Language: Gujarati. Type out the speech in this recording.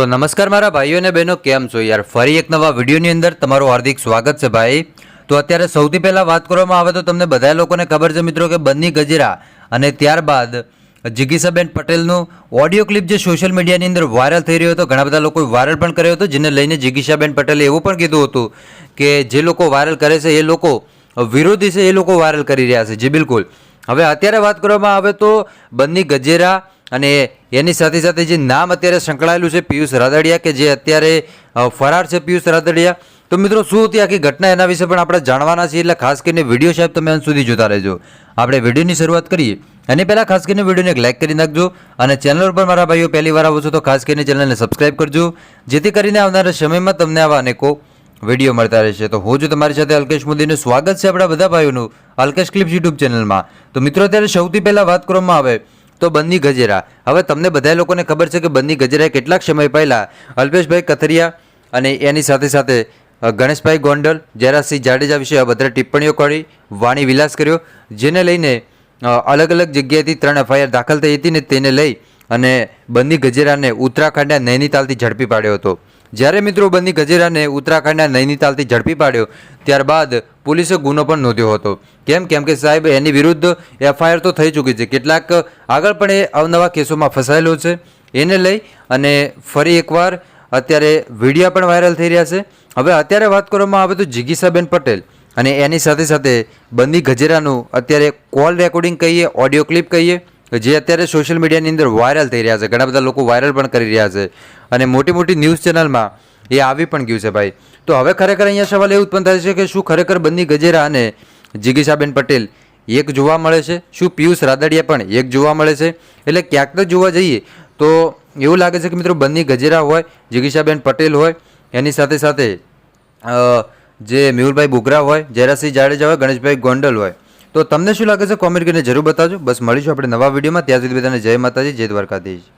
તો નમસ્કાર મારા ભાઈઓ અને બહેનો, કેમ છો યાર? ફરી એક નવા વિડીયોની અંદર તમારું હાર્દિક સ્વાગત છે ભાઈ. તો અત્યારે સૌથી પહેલાં વાત કરવામાં આવે તો તમને બધા લોકોને ખબર છે મિત્રો કે બન્ની ગજેરા અને ત્યારબાદ જિગીસાબેન પટેલનું ઓડિયો ક્લિપ જે સોશિયલ મીડિયાની અંદર વાયરલ થઈ રહ્યો હતો, ઘણા બધા લોકોએ વાયરલ પણ કર્યો હતો, જેને લઈને જિગીસાબેન પટેલે એવું પણ કીધું હતું કે જે લોકો વાયરલ કરે છે, એ લોકો વિરોધી છે, એ લોકો વાયરલ કરી રહ્યા છે. જે બિલકુલ. હવે અત્યારે વાત કરવામાં આવે તો બન્ની ગજેરા અને એની સાથે સાથે જે નામ અત્યારે સંકળાયેલું છે પિયુષ રાદડિયા કે જે અત્યારે ફરાર છે પિયુષ રાદડિયા. તો મિત્રો, શું હતી આખી ઘટના એના વિશે પણ આપણે જાણવાના છીએ, એટલે ખાસ કરીને વીડિયો સાહેબ તમે અંત સુધી જોતા રહેજો. આપણે વિડીયોની શરૂઆત કરીએ. અને પહેલાં ખાસ કરીને વિડીયોને એક લાઇક કરી નાખજો અને ચેનલ પર મારા ભાઈઓ પહેલી વાર આવો છો તો ખાસ કરીને ચેનલને સબસ્ક્રાઇબ કરજો, જેથી કરીને આવનારા સમયમાં તમને આવા અનેકો વીડિયો મળતા રહેશે. તો હું છું તમારી સાથે અલ્કેશ મોદીનું સ્વાગત છે આપણા બધા ભાઈઓનું અલ્કેશ ક્લિપ્સ યુટ્યુબ ચેનલમાં. તો મિત્રો, અત્યારે સૌથી પહેલાં વાત કરવામાં આવે તો બન્ની ગજેરા. હવે તમને બધા લોકોને ખબર છે કે બન્ની ગજેરાએ કેટલાક સમય પહેલાં અલ્પેશભાઈ કથરિયા અને એની સાથે સાથે ગણેશભાઈ ગોંડલ, જયરાજસિંહ જાડેજા વિશે અભદ્ર ટિપ્પણીઓ કરી, વાણી વિલાસ કર્યો, જેને લઈને અલગ અલગ જગ્યાએથી ત્રણ એફઆઈઆર દાખલ થઈ હતી ને તેને લઈ અને બંદી ગજેરાને ઉત્તરાખંડના નૈનીતાલથી ઝડપી પાડ્યો હતો. જ્યારે મિત્રો બંદી ગજેરાને ઉત્તરાખંડના નૈનીતાલથી ઝડપી પાડ્યો, ત્યારબાદ પોલીસે ગુનો પણ નોંધ્યો હતો. કેમ? કેમ કે સાહેબ, એની વિરુદ્ધ એફઆઈઆર તો થઈ ચૂકી છે. કેટલાક આગળ પણ એ અવનવા કેસોમાં ફસાયેલો છે. એને લઈ અને ફરી એકવાર અત્યારે વિડીયા પણ વાયરલ થઈ રહ્યા છે. હવે અત્યારે વાત કરવામાં આવે તો જિગીસાબેન પટેલ અને એની સાથે સાથે બંદી ગજેરાનું અત્યારે કોલ રેકોર્ડિંગ કહીએ, ઓડિયો ક્લિપ કહીએ. જે અત્યારે સોશિયલ મીડિયાની અંદર વાયરલ થઈ રહ્યા છે, ઘણા બધા લોકો વાયરલ પણ કરી રહ્યા છે અને મોટી મોટી ન્યૂઝ ચેનલમાં એ આવી પણ ગયું છે ભાઈ. તો હવે ખરેખર અહીંયા સવાલ એ ઉત્પન્ન થાય છે કે શું ખરેખર બંની ગજેરા અને જિગીશાબેન પટેલ એક જોવા મળે છે? શું પિયુષ રાદડિયા પણ એક જોવા મળે છે? એટલે ક્યાંક તો જોવા જઈએ તો એવું લાગે છે કે મિત્રો બંની ગજેરા હોય જિગીશાબેન પટેલ હોય, એની સાથે સાથે જે મેહુલભાઈ બુગરા હોય, જયરાજસિંહ જાડેજા હોય, ગણેશભાઈ ગોંડલ હોય. તો તમને શું લાગે છે? કોમેન્ટ કરીને જરૂર બતાવજો. બસ, મળીશું આપણે નવા વિડીયોમાં. ત્યાં સુધી બધાને જય માતાજી, જય દ્વારકાધીશ.